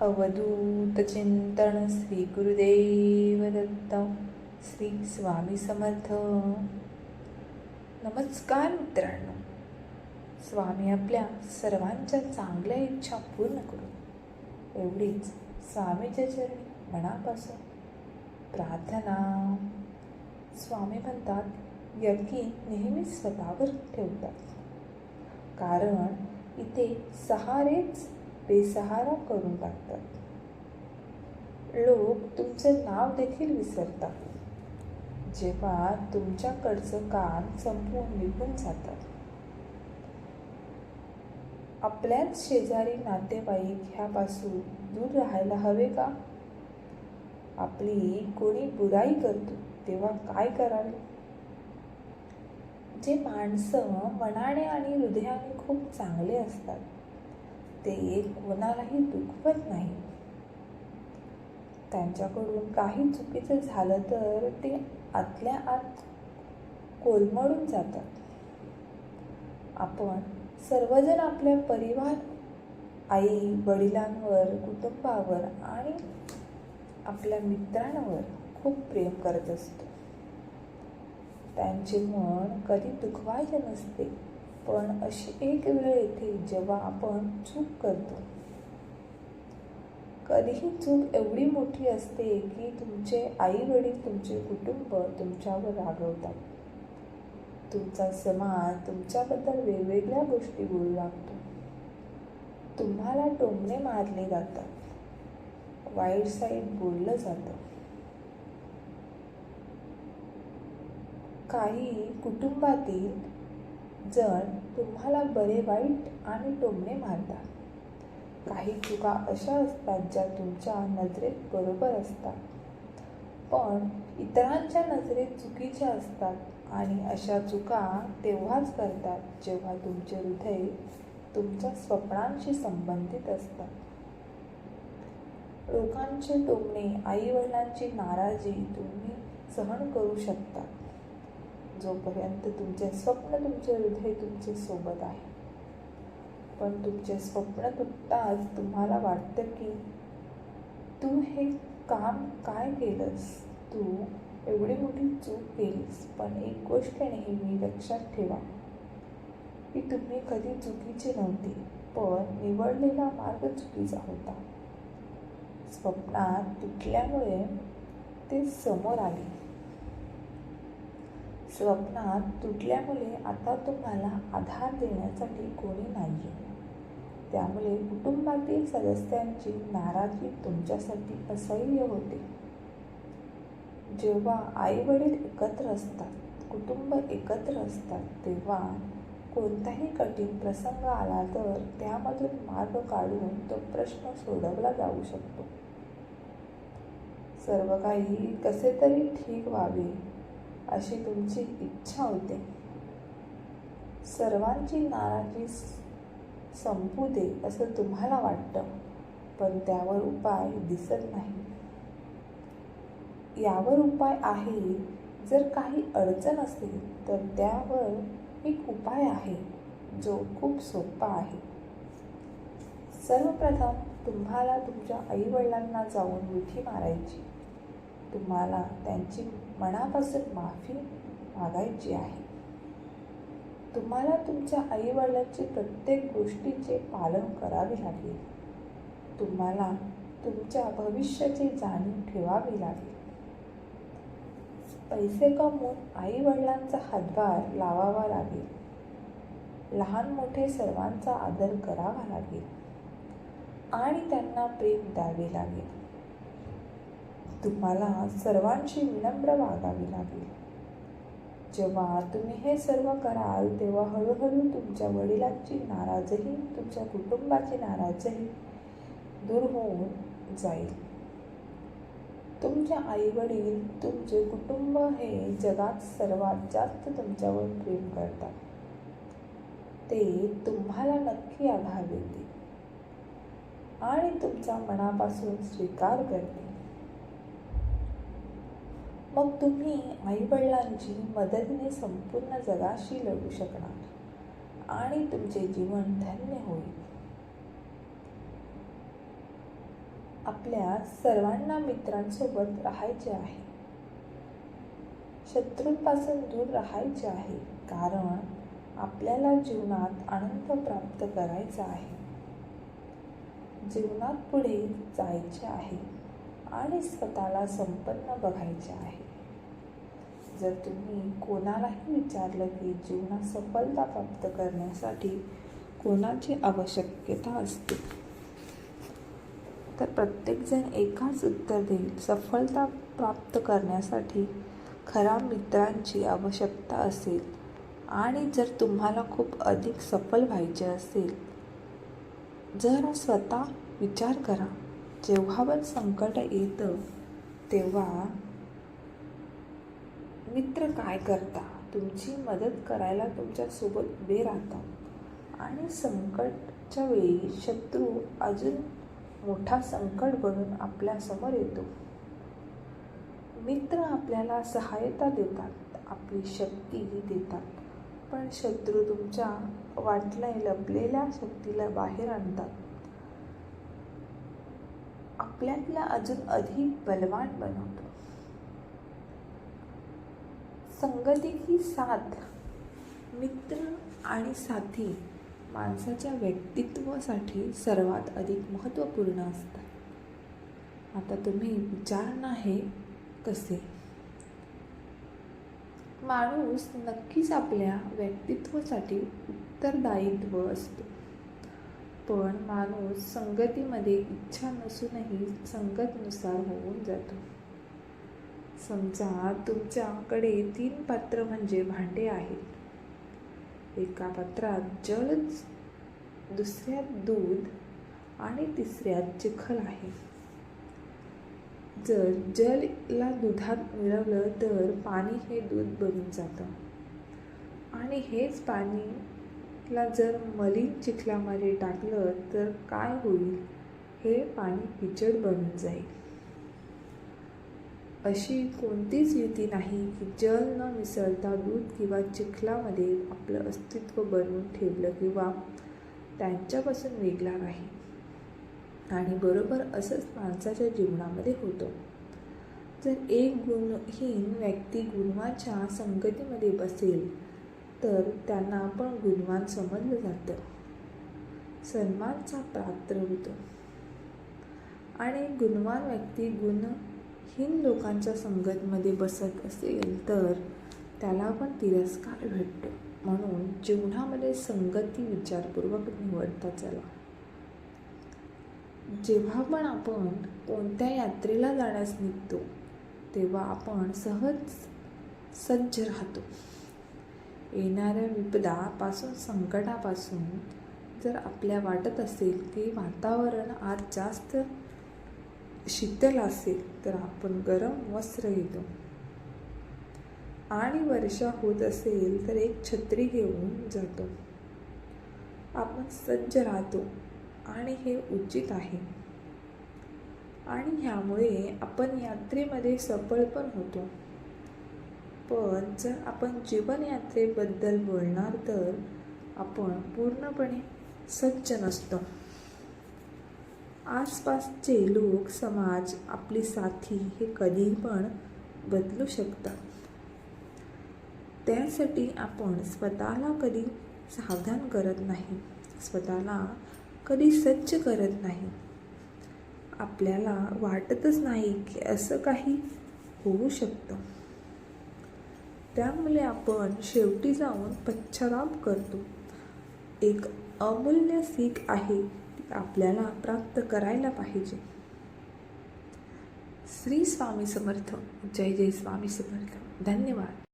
अवधूत चिंतन श्री गुरुदेव दत्त श्री स्वामी समर्थ नमस्कार मित्रांनो. स्वामी आपल्या सर्वांच्या चांगल्या इच्छा पूर्ण करू एवढीच स्वामीच्या चरणी मनापासून प्रार्थना. स्वामी म्हणतात यज्ञी नेहमी स्वतःवर ठेवतात. कारण इथे सहारेच बेसहारा करून टाकतात लोक तुमचं नाव देखील विसरतात. जेव्हा तुमच्याकडचं काम संपवून निघून जातात आपल्याच शेजारी नातेवाईक ह्यापासून दूर राहायला हवे का? आपली कोणी बुराई करतो तेव्हा काय करावे? जे माणसं मनाने आणि हृदयाने खूप चांगले असतात ते एक कोणालाही दुखवत नाही. त्यांच्याकडून काही चुकीचं झालं तर ते आतल्या आत कोलमडून जातात. आपण सर्वजण आपल्या परिवार आई वडिलांवर कुटुंबावर आणि आपल्या मित्रांवर खूप प्रेम करत असतो. त्यांचे मन कधी दुखवायचे नसते. पण अशी एक वेळ येते जेव्हा आपण चूक करतो. कधीही चूक एवढी मोठी असते की तुमचे आई वडील तुमचे कुटुंब तुमच्यावर रागवतात. तुमचा समाज तुमच्याबद्दल वेगवेगळ्या गोष्टी बोलू लागतो. तुम्हाला टोमणे मारले जातात. वाईट साईड बोललं जातं. काही कुटुंबातील जण तुम्हाला बरे वाईट आणि टोमणे मारतात. काही चुका अशा असतात ज्या तुमच्या नजरेत बरोबर असतात. पण इतरांच्या नजरेत चुकीच्या असतात आणि अशा चुका तेव्हाच करतात जेव्हा तुमचे हृदय तुमच्या स्वप्नांशी संबंधित असतात. लोकांचे टोमणे आई वडिलांची नाराजी तुम्ही सहन करू शकता. जोपर्यंत तुमचे स्वप्न तुमचे हृदय तुमचे सोबत आहे. पण तुमचे स्वप्न तुटताच तुम्हाला वाटतं की तू हे काम काय केलंस? तू एवढी मोठी चूक केलीस पण एक गोष्ट नेहमी लक्षात ठेवा की तुम्ही कधी चुकीची नव्हती पण निवडलेला मार्ग चुकीचा होता. स्वप्नात तुटल्यामुळे ते समोर आले. स्वप्नात तुटल्यामुळे आता तुम्हाला आधार देण्यासाठी कोणी नाही आहे त्यामुळे कुटुंबातील सदस्यांची नाराजगी तुमच्यासाठी असह्य होते. जेव्हा आई वडील एकत्र असतात कुटुंब एकत्र असतात तेव्हा कोणताही कठीण प्रसंग आला तर त्यामधून मार्ग काढून तो प्रश्न सोडवला जाऊ शकतो. सर्व काही कसे तरी ठीक व्हावे अशी तुमची इच्छा होते. सर्वांची नाराजी संपू दे असं तुम्हाला वाटतं पण त्यावर उपाय दिसत नाही. यावर उपाय आहे जर काही अडचण असेल तर त्यावर एक उपाय आहे जो खूप सोपा आहे. सर्वप्रथम तुम्हाला तुमच्या आईवडिलांना जाऊन मिठी मारायची. तुम्हाला त्यांची मनापासून माफी मागायची आहे. तुम्हाला तुमच्या आईवडिलांची प्रत्येक गोष्टीचे पालन करावे लागेल. तुम्हाला तुमच्या भविष्याची जाणीव ठेवावी लागेल. पैसे कमवून आईवडिलांचा हातभार लावावा लागेल. लहान मोठे सर्वांचा आदर करावा लागेल. आणि त्यांना प्रेम द्यावे लागेल. तुम्हाला सर्वांशी विनम्र वागावे लागेल. जेव्हा तुम्ही हे सर्व कराल तेव्हा हळूहळू तुमच्या वडिलांची नाराजही तुमच्या कुटुंबाची नाराजही दूर होऊन जाईल. तुमच्या आई वडील तुमचे कुटुंब हे जगात सर्वात जास्त तुमच्यावर प्रेम करतात. ते तुम्हाला नक्की आधार देते आणि तुमचा मनापासून स्वीकार करते मग तुम्ही आईवडिलांची मदतीने संपूर्ण जगाशी लढू शकणार आणि तुमचे जीवन धन्य होईल. आपल्या सर्वांना मित्रांसोबत राहायचे आहे. शत्रूंपासून दूर राहायचे आहे कारण आपल्याला जीवनात आनंद प्राप्त करायचा आहे. जीवनात पुढे जायचे आहे. आणि स्वतःला संपन्न बघायचे आहे. जर तुम्ही कोणालाही विचारलं की जीवनात सफलता प्राप्त करण्यासाठी कोणाची आवश्यकता असते तर प्रत्येकजण एकाच उत्तर देईल. सफलता प्राप्त करण्यासाठी खरा मित्रांची आवश्यकता असेल आणि जर तुम्हाला खूप अधिक सफल व्हायचे असेल जर स्वतः विचार करा. जेव्हा पण संकट येतं तेव्हा मित्र काय करता? तुमची मदत करायला तुमच्यासोबत उभे राहतात. आणि संकटच्या वेळी शत्रू अजून मोठा संकट बनून आपल्यासमोर येतो. मित्र आपल्याला सहायता देतात आपली शक्तीही देतात. पण शत्रू तुमच्या वाटल्या लपलेल्या शक्तीला बाहेर आणतात. आपल्यातला अजून अधिक बलवान बनवतो. संगती ही साथ मित्र आणि साथी माणसाच्या व्यक्तित्वासाठी सर्वात अधिक महत्त्वपूर्ण असतात. आता तुम्ही विचार आहे कसे? माणूस नक्कीच आपल्या व्यक्तित्वासाठी उत्तरदायित्व असतो. पण माणूस संगतीमध्ये इच्छा नसूनही संगतनुसार होऊन जातो. समजा तुमच्याकडे तीन पात्र म्हणजे भांडे आहेत. एका पात्रात जल दुसऱ्यात दूध आणि तिसऱ्यात चिखल आहे. जर जलला दुधात मिळवलं तर पाणी हे दूध बनून जातं. आणि हेच पाणी ला जर मलिन चिखलामध्ये टाकलं तर काय होईल? हे पाणी पिचड बनून जाईल. अशी कोणतीच युती नाही की जल न मिसळता दूध किंवा चिखलामध्ये आपलं अस्तित्व बनवून ठेवलं किंवा त्यांच्यापासून वेगळा नाही आणि बरोबर असंच माणसाच्या जीवनामध्ये होतं. जर एक गुणहीन व्यक्ती गुणवाच्या संगतीमध्ये बसेल तर त्यांना आपण गुणवान समजलं जातं. सन्मानचा पात्र होतो. आणि गुणवान व्यक्ती गुणहीन लोकांच्या संगतमध्ये बसत असेल तर त्याला पण तिरस्कार भेटतो. म्हणून जीवनामध्ये संगती विचारपूर्वक निवडता चला. जेव्हा पण आपण कोणत्या यात्रेला जाण्यास निघतो तेव्हा आपण सहज सज्ज राहतो. येणाऱ्या विपदापासून संकटापासून जर आपल्या वाटत असेल की वातावरण आज जास्त शीतल असेल तर आपण गरम वस्त्र घेतो. आणि वर्षा होत असेल तर एक छत्री घेऊन जातो. आपण सज्ज राहतो आणि हे उचित आहे. आणि ह्यामुळे आपण यात्रेमध्ये सफळ पण होतो. पण जर आपण जीवनयात्रेबद्दल बोलणार तर आपण पूर्णपणे सज्ज नसतो. आसपासचे लोक समाज आपली साथी हे कधी पण बदलू शकतात. त्यासाठी आपण स्वतःला कधी सावधान करत नाही. स्वतःला कधी सज्ज करत नाही. आपल्याला वाटतच नाही की असं काही होऊ शकतं. त्यामुळे आपण शेवटी जाऊन पश्चाताप करतो. एक अमूल्य सीख आहे ती आपल्याला प्राप्त करायला पाहिजे. श्री स्वामी समर्थ. जय जय स्वामी समर्थ. धन्यवाद.